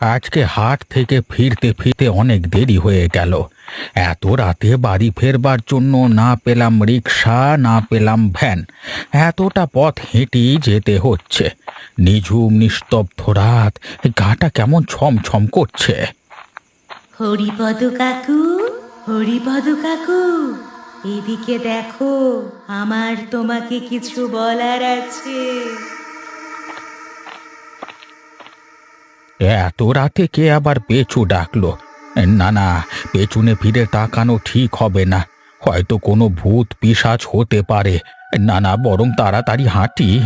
আজকে হাট থেকে ফিরতে ফিরতে অনেক দেরি হয়ে গেল। এত রাতে বাড়ি ফেরবার জন্য না পেলাম রিক্সা না পেলাম ভ্যান। এতটা পথ হেঁটেই যেতে হচ্ছে। নিঝুম, নিস্তব্ধ রাত, গাটা কেমন ছমছম করছে। হরিপদ কাকু হরিপদ কাকু, এদিকে দেখো, আমার তোমাকে কিছু বলার আছে। এত রাতে কে আবার পেঁচু ডাকলো? না না পেছনে ফিরে তাকানো ঠিক হবে না। হয়তো কোনো ভূত পিশাচ হতে পারে। না না বরং তাড়াতাড়ি হাঁটি।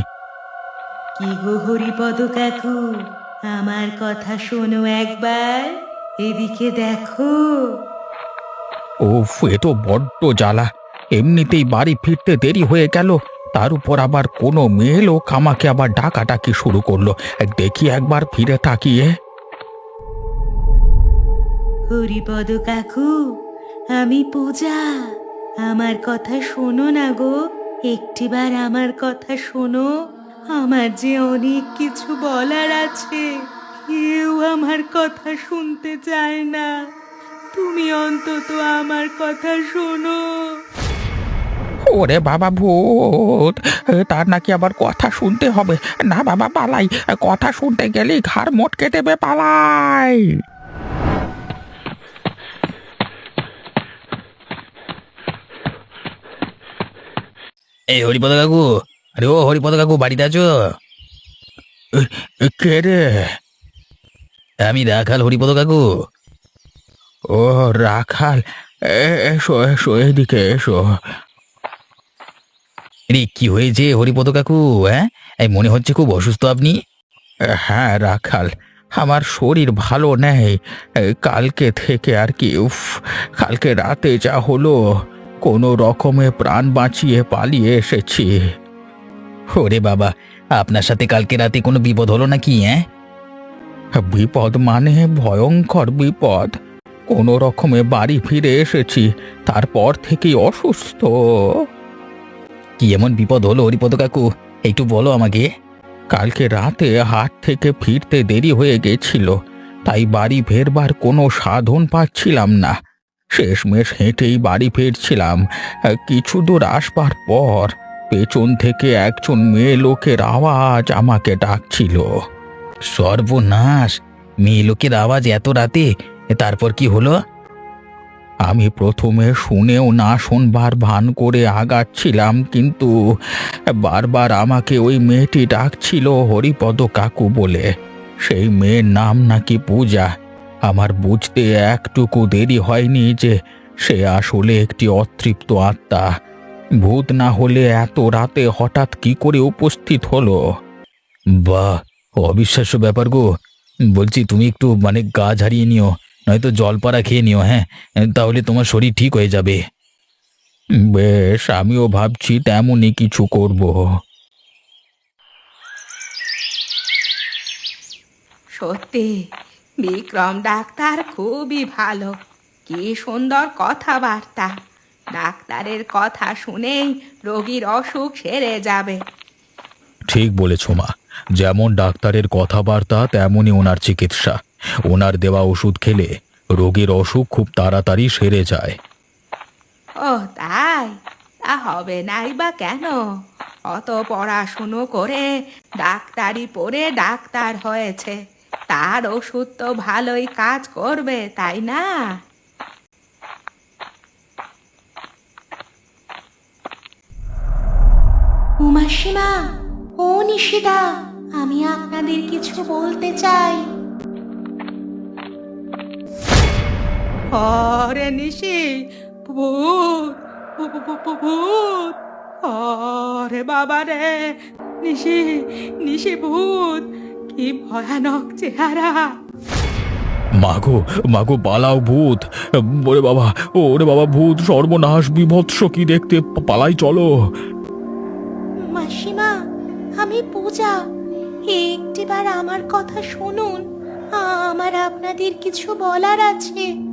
কি গো হরিপদ কাকু আমার কথা শোনো একবার এদিকে দেখো। ওফ এ তো বড্ড জ্বালা। এমনিতেই বাড়ি ফিরতে দেরি হয়ে গেল। তার উপর আবার কোনো মেয়ে লোক আমাকে আবার ডাকাডাকি শুরু করল। দেখি একবার ফিরে তাকিয়ে। হরিপদ কাকু, আমি পূজা। আমার কথা শোনো না গো। একটিবার আমার কথা শোনো। আমার যে অনেক কিছু বলার আছে, কেউ আমার কথা শুনতে চায় না। তুমি অন্তত আমার কথা শোনো। ওরে বাবা ভূত তার নাকি আবার কথা শুনতে হবে। না বাবা পালাই। কথা শুনতে গেলেই ঘাড় মোটকে দেবে পালাই। এই হরিপদ কাকু আরে ও হরিপদ কাকু বাড়িতে আছো? কে রে? আমি রাখাল হরিপদ কাকু। ও রাখাল এসো এসো এদিকে এসো। রে কি হয়েছে হরিপদ কাকু হ্যাঁ? এই মনে হচ্ছে খুব অসুস্থ আপনি? হ্যাঁ রাখাল আমার শরীর ভালো নেই। কালকে থেকে আর কি উফ কালকে রাতে যা হলো কোনো রকমে প্রাণ বাঁচিয়ে পালিয়ে এসেছি। ওরে বাবা আপনার সাথে কালকে রাতে কোনো বিপদ হলো নাকি হ্যাঁ? বিপদ মানে ভয়ঙ্কর বিপদ। কোনো রকমে বাড়ি ফিরে এসেছি তারপর থেকেই অসুস্থ। কি এমন বিপদ হলো হরিপদ কাকু? একটু বলো আমাকে। কালকে রাতে হাট থেকে ফিরতে দেরি হয়ে গেছিল তাই বাড়ি ফেরবার কোনো সাধন পাচ্ছিলাম না। শেষমেশ হেঁটেই বাড়ি ফিরছিলাম কিছু দূর আসবার পর পেছন থেকে একজন মেয়ে লোকের আওয়াজ আমাকে ডাকছিল। সর্বনাশ! মেয়ে লোকের আওয়াজ এত রাতে? তারপর কি হলো? আমি প্রথমে শুনেও না শুনবার ভান করে আগাচ্ছিলাম, কিন্তু বারবার আমাকে ওই মেয়েটি ডাকছিল হরিপদ কাকু বলে। সেই মেয়ের নাম নাকি পূজা। আমার বুঝতে একটুকু দেরি হয়নি যে সে আসলে একটি অতৃপ্ত আত্মা। ভূত না হলে এত রাতে হঠাৎ কি করে উপস্থিত হলো? বাহ, অবিশ্বাস্য ব্যাপার গো। বলছি তুমি একটু মানে গা ঝারিয়ে নিও। নয়তো জলপাড়া খেয়ে নিও হ্যাঁ? তাহলে তোমার শরীর ঠিক হয়ে যাবে। বেশ আমিও ভাবছি তেমনই কিছু করব। সত্যি বিক্রম ডাক্তার খুবই ভালো। কি সুন্দর কথাবার্তা। ডাক্তারের কথা শুনেই রোগীর অসুখ সেরে যাবে। ঠিক বলেছ মা যেমন ডাক্তারের কথাবার্তা তেমনই ওনার চিকিৎসা। ওনার দেওয়া ওষুধ খেলে রোগীর অসুখ খুব তাড়াতাড়ি সেরে যায়। ও, তাই? তা হবে নাই বা কেন? অত পড়াশুনো করে ডাক্তারি পড়ে ডাক্তার হয়েছে। তার ওষুধ তো ভালোই কাজ করবে, তাই না? উমাসীমা ও নিশিদা, আমি আপনাদের কিছু বলতে চাই। আরে নিশি ভূত ভূত আরে বাবা রে নিশি নিশি ভূত কি ভয়ানক চেহারা। মাগো মাগো পালাও ভূত ওরে বাবা ওরে বাবা ভূত সর্বনাশ বিভৎস কি দেখতে পালাই চলো। মাসিমা আমি পূজা একটিবার আমার কথা শুনুন আমার আপনাদের কিছু বলার আছে।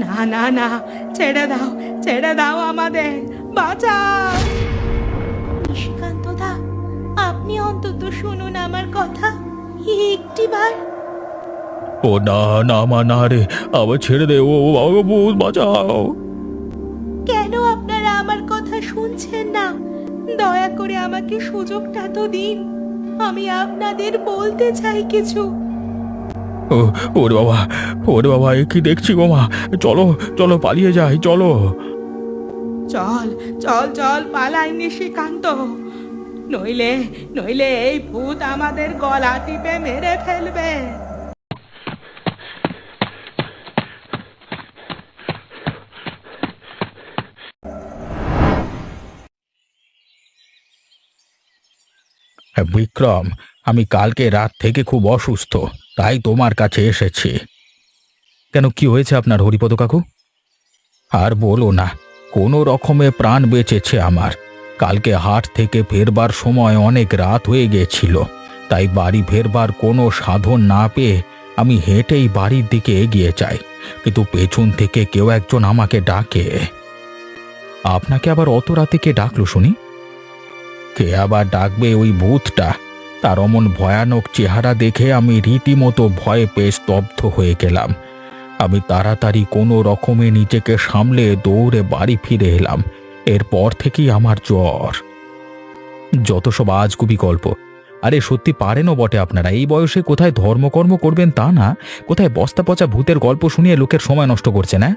না না না ছেড়ে দাও ছেড়ে দাও আমাদের বাঁচাও। নিশিকান্ত দা আপনি অন্তত শুনুন আমার কথা একটিবার ও না না মা না রে আবার ছেড়ে দে ও ভূত বাঁচাও। কেন আপনারা আমার কথা শুনছেন না? দয়া করে আমাকে সুযোগটা তো দিন আমি আপনাদের বলতে চাই কিছু। ও ওরে বাবা ওর বাবা এ কি দেখছি গো মা? চলো চলো পালিয়ে যাই চলো। চল চল চল পালাই নিশিকান্ত। নইলে নইলে এই ভূত আমাদের গলা টিপে মেরে ফেলবে। হ্যাঁ, বিক্রম আমি কালকে রাত থেকে খুব অসুস্থ। তাই তোমার কাছে এসেছি। কেন কি হয়েছে আপনার হরিপদ কাকু? আর বলো না, কোনো রকমে প্রাণ বেঁচেছে আমার। কালকে হাট থেকে ফেরবার সময় অনেক রাত হয়ে গেছিল, তাই বাড়ি ফেরবার কোনো সাধন না পেয়ে আমি হেঁটেই বাড়ির দিকে এগিয়ে যাই, কিন্তু পেছন থেকে কেউ একজন আমাকে ডাকে। আপনাকে আবার অত রাতে কে ডাকলো শুনি? কে আবার ডাকবে ওই ভূতটা? তার অমন ভয়ানক চেহারা দেখে আমি রীতিমতো ভয়ে পেয়ে স্তব্ধ হয়ে গেলাম। আমি তাড়াতাড়ি কোনো রকমে নিজেকে সামলে দৌড়ে বাড়ি ফিরে এলাম। এরপর থেকেই আমার জ্বর। যত সব আজগুবি গল্প। আরে, সত্যি পারেনও বটে আপনারা। এই বয়সে কোথায় ধর্মকর্ম করবেন তা না। কোথায় বস্তা পচা ভূতের গল্প শুনিয়ে লোকের সময় নষ্ট করছে না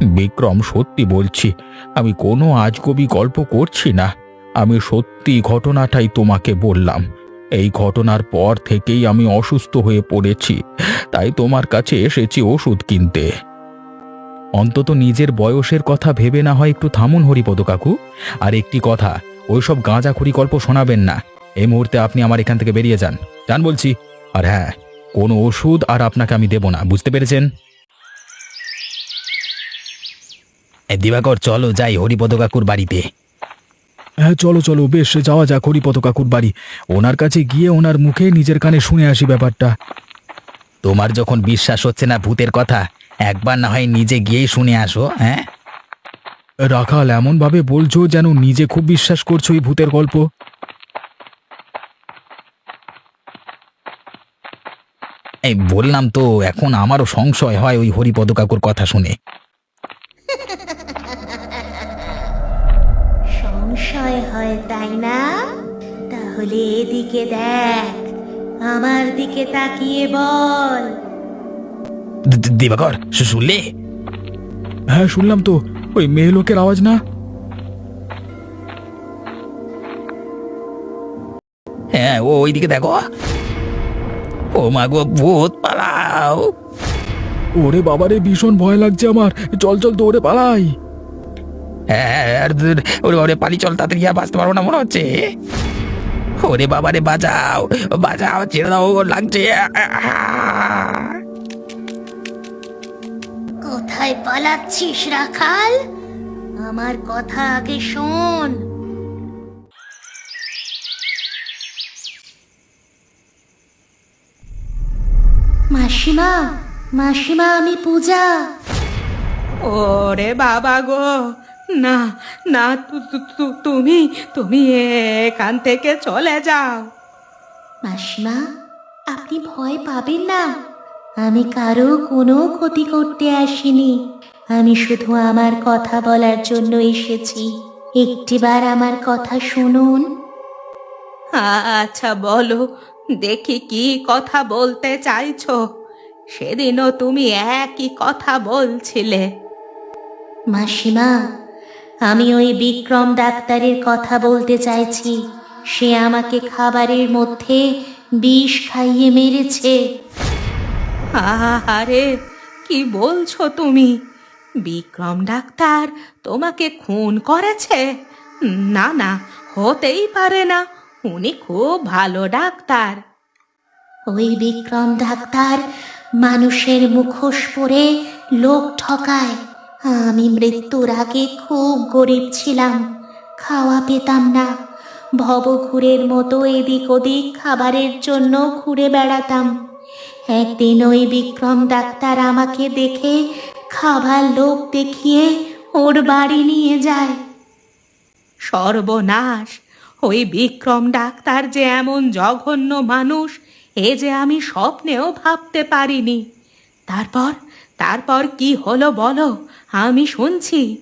বিক্রম, সত্যি বলছি, আমি কোনো আজগবি গল্প করছি না। আমি সত্যি ঘটনাটাই তোমাকে বললাম। এই ঘটনার পর থেকেই আমি অসুস্থ হয়ে পড়েছি, তাই তোমার কাছে এসেছি ওষুধ কিনতে। অন্তত নিজের বয়সের কথা ভেবে না হয় একটু থামুন হরিপদ কাকু। আর একটি কথা, ওইসব গাঁজাখুরি গল্প শোনাবেন না। এই মুহূর্তে আপনি আমার এখান থেকে বেরিয়ে যান। যান বলছি। আর হ্যাঁ কোনো ওষুধ আর আপনাকে আমি দেব না, বুঝতে পেরেছেন? দিবাকর, চলো যাই হরিপদ কাকুর বাড়িতে। হ্যাঁ চলো চলো বেশ যাওয়া যাক হরিপদ কাকুর বাড়ি। ওনার কাছে গিয়ে ওনার মুখে নিজের কানে শুনে আসি ব্যাপারটা। তোমার যখন বিশ্বাস হচ্ছে না ভূতের কথা একবার না হয় নিজে গিয়েই শুনে আসো হ্যাঁ? রাখাল এমনভাবে বলছো যেন নিজে খুব বিশ্বাস করছ এই ভূতের গল্প? এই বললাম তো এখন আমারও সংশয় হয় ওই হরিপদ কাকুর কথা শুনে। হয় তাই না? তাহলে এদিকে দেখ, আমার দিকে তাকিয়ে বল। দিবাকর শুনলে? হ্যাঁ শুনলাম তো, ওই মেয়ে লোকের আওয়াজ না? হ্যাঁ ও ওইদিকে দেখো। ও মা গো, ভূত পালাও। ওরে বাবারে, ভীষণ ভয় লাগছে আমার। চল চল দৌড়ে পালাই। হ্যাঁ ওরে ওরে পালি চল তাড়াতাড়ি আর বাঁচতে পারব না মনে হচ্ছে? ওরে বাবারে বাঁচাও বাঁচাও ছেড়ে দাও লাগছে। কোথায় পালাচ্ছিস রাখাল? আমার কথা আগে শোন। মাসিমা মাসিমা আমি পূজা। ওরে বাবা গো না না তুমি তুমি এখান থেকে চলে যাও। মাসিমা আপনি ভয় পাবেন না। আমি কারও কোনো ক্ষতি করতে আসিনি। আমি শুধু আমার কথা বলার জন্য এসেছি। একটিবার আমার কথা শুনুন। আচ্ছা বলো দেখি কি কথা বলতে চাইছো। সেদিনও তুমি একই কথা বলছিলে। মাসিমা আমি ওই বিক্রম ডাক্তারের কথা বলতে চাইছি। সে আমাকে খাবারের মধ্যে বিষ খাইয়ে মেরেছে। আহারে কি বলছো তুমি? বিক্রম ডাক্তার তোমাকে খুন করেছে? না না হতেই পারে না উনি খুব ভালো ডাক্তার। ওই বিক্রম ডাক্তার মানুষের মুখোশ পরে লোক ঠকায়। আমি মৃত্যুর আগে খুব গরিব ছিলাম, খাওয়া পেতাম না। ভবঘুরের মতো এদিক ওদিক খাবারের জন্য ঘুরে বেড়াতাম। একদিন ওই বিক্রম ডাক্তার আমাকে দেখে খাবার লোক দেখিয়ে ওর বাড়ি নিয়ে যায়। সর্বনাশ! ওই বিক্রম ডাক্তার যে এমন জঘন্য মানুষ, এ যে আমি স্বপ্নেও ভাবতে পারিনি। তারপর তারপর কি হলো বলো? আমি শুনছি।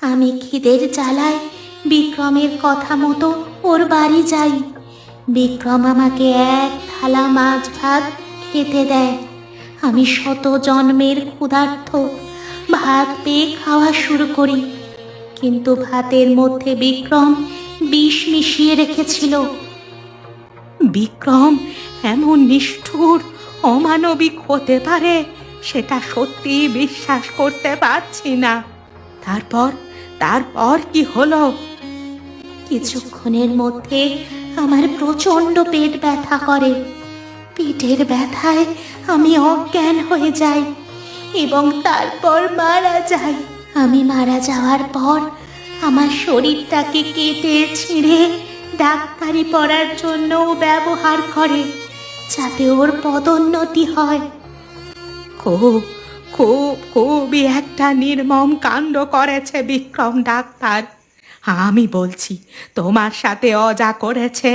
আমি খিদের জ্বালায় বিক্রমের কথা মতো ওর বাড়ি যাই। বিক্রম আমাকে এক থালা মাছ ভাত খেতে দেয়। আমি শত জন্মের ক্ষুধার্থ ভাত পেয়ে খাওয়া শুরু করি। কিন্তু ভাতের মধ্যে বিক্রম বিষ মিশিয়ে রেখেছিল। বিক্রম এমন নিষ্ঠুর, অমানবিক হতে পারে সেটা সত্যি বিশ্বাস করতে পারছি না। তারপর তারপর কি হলো? কিছুক্ষণের মধ্যে আমার প্রচণ্ড পেট ব্যথা করে। পেটের ব্যথায় আমি অজ্ঞান হয়ে যাই এবং তারপর মারা যাই। আমি মারা যাওয়ার পর আমার শরীরটাকে কেটে ছিঁড়ে ডাক্তারি পড়ার জন্য ব্যবহার করে, যাতে ওর পদোন্নতি হয়। খুব খুব খুবই একটা নির্মম কাণ্ড করেছে বিক্রম ডাক্তার আমি বলছি তোমার সাথে অজা করেছে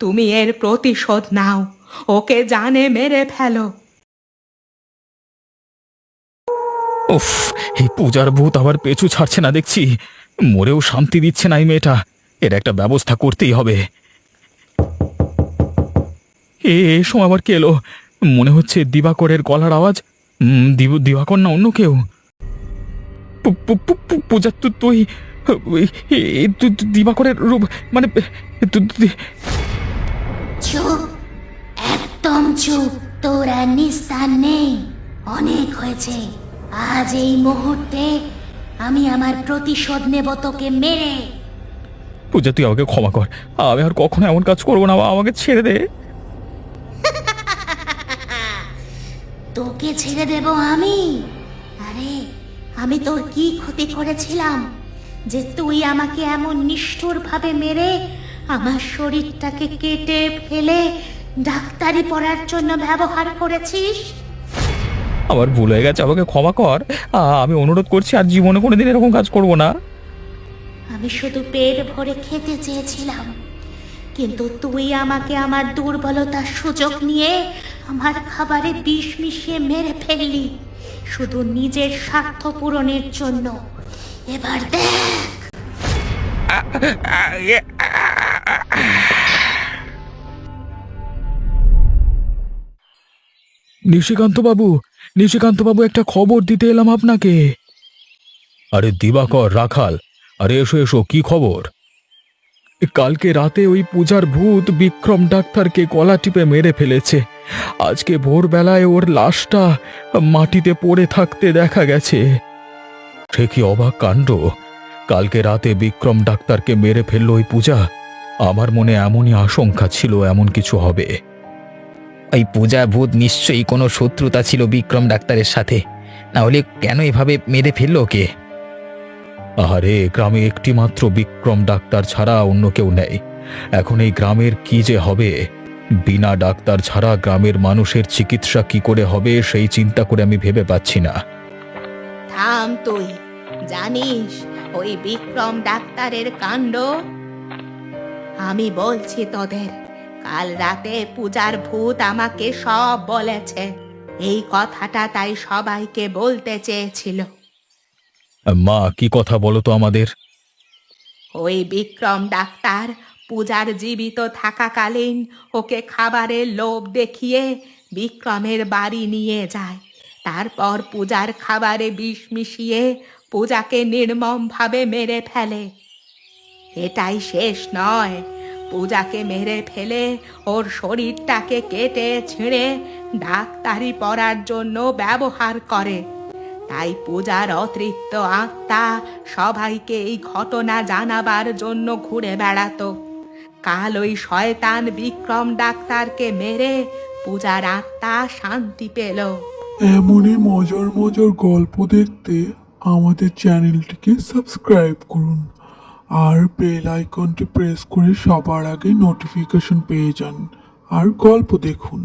তুমি এর প্রতিশোধ নাও ওকে জানে মেরে ফেলো উফ এই পূজার ভূত আবার পেছু ছাড়ছে না দেখছি মরেও শান্তি দিচ্ছে না এই মেয়েটা এর একটা ব্যবস্থা করতেই হবে এ সময় আবার কে এলো মনে হচ্ছে দিবাকরের গলার আওয়াজ উম, দিব- দিবাকর না অন্য কেউ? পু- পু- পু- পু- পূজা তু- তুই এ- এ- তু- তু- দিবাকরের রূপ মানে তু- তু- চুপ একদম চুপ তোর আর নিস্তার নেই। অনেক হয়েছে আজ এই মুহূর্তে আমি আমার প্রতিশোধ নেব তোকে মেরে। পূজা তুই আমাকে ক্ষমা কর। আমি আর কখনো এমন কাজ করব না আমাকে ছেড়ে দে। তোকে ছেড়ে দেব আমি। আরে আমি তোর কি ক্ষতি করেছিলাম? যে তুই আমাকে এমন নিষ্ঠুরভাবে মেরে আমার শরীরটাকে কেটে ফেলে ডাক্তারি পড়ার জন্য ব্যবহার করেছিস? আমার ভুল হয়ে গেছে আমাকে ক্ষমা কর। আ, আমি অনুরোধ করছি আর জীবনে কোনোদিন এরকম কাজ করব না। আমি শুধু পেট ভরে খেতে চেয়েছিলাম। কিন্তু তুই আমাকে আমার দুর্বলতার সুযোগ নিয়ে আমার খাবারে বিষ মিশিয়ে মেরে ফেললি। শুধু নিজের স্বার্থ পূরণের জন্য। এবার দেখ। নিশিকান্ত বাবু নিশিকান্ত বাবু একটা খবর দিতে এলাম আপনাকে। আরে দিবাকর রাখাল আরে এসো এসো কি খবর? কালকে রাতে ওই পূজার ভূত বিক্রম ডাক্তারকে গলা টিপে মেরে ফেলেছে। আজকে ভোরবেলায় ওর লাশটা মাটিতে পড়ে থাকতে দেখা গেছে। সে কি অবাক কাণ্ড। কালকে রাতে বিক্রম ডাক্তারকে মেরে ফেলল ওই পূজা। আমার মনে এমনই আশঙ্কা ছিল এমন কিছু হবে। এই পূজা ভূত নিশ্চয়ই কোনো শত্রুতা ছিল বিক্রম ডাক্তারের সাথে। না হলে কেন এভাবে মেরে ফেলল ওকে? আরে গ্রামে একটি মাত্র বিক্রম ডাক্তার ছাড়া অন্য কেউ নেই। এখন এই গ্রামের কি যে হবে? বিনা ডাক্তার ছাড়া গ্রামের মানুষের চিকিৎসা কি করে হবে সেই চিন্তা করে আমি ভেবে পাচ্ছি না। থাম তুই জানিস ওই বিক্রম ডাক্তারের কাণ্ড? আমি বলছি তোদের কাল রাতে পূজার ভূত আমাকে সব বলেছে। এই কথাটা তাই সবাইকে বলতে চেয়েছিল। মা কি কথা বলো তো আমাদের? ওই বিক্রম ডাক্তার পূজার জীবিত থাকাকালীন ওকে খাবারের লোভ দেখিয়ে বিক্রমের বাড়ি নিয়ে যায়। তারপর পূজার খাবারে বিষ মিশিয়ে পূজাকে নির্মমভাবে মেরে ফেলে। এটাই শেষ নয়। পূজাকে মেরে ফেলে ওর শরীরটাকে কেটে ছিঁড়ে ডাক্তারি পড়ার জন্য ব্যবহার করে। তাই পূজার অতৃপ্ত আত্মা সবাইকে এই ঘটনা জানাবার জন্য ঘুরে বেড়াতো। কাল ওই শয়তান বিক্রম ডাক্তারকে মেরে পূজার আত্মা শান্তি পেল। এমনই মজার মজার গল্প দেখতে আমাদের চ্যানেলটিকে সাবস্ক্রাইব করুন আর বেল আইকনটি প্রেস করে সবার আগে নোটিফিকেশন পেয়ে যান আর গল্প দেখুন।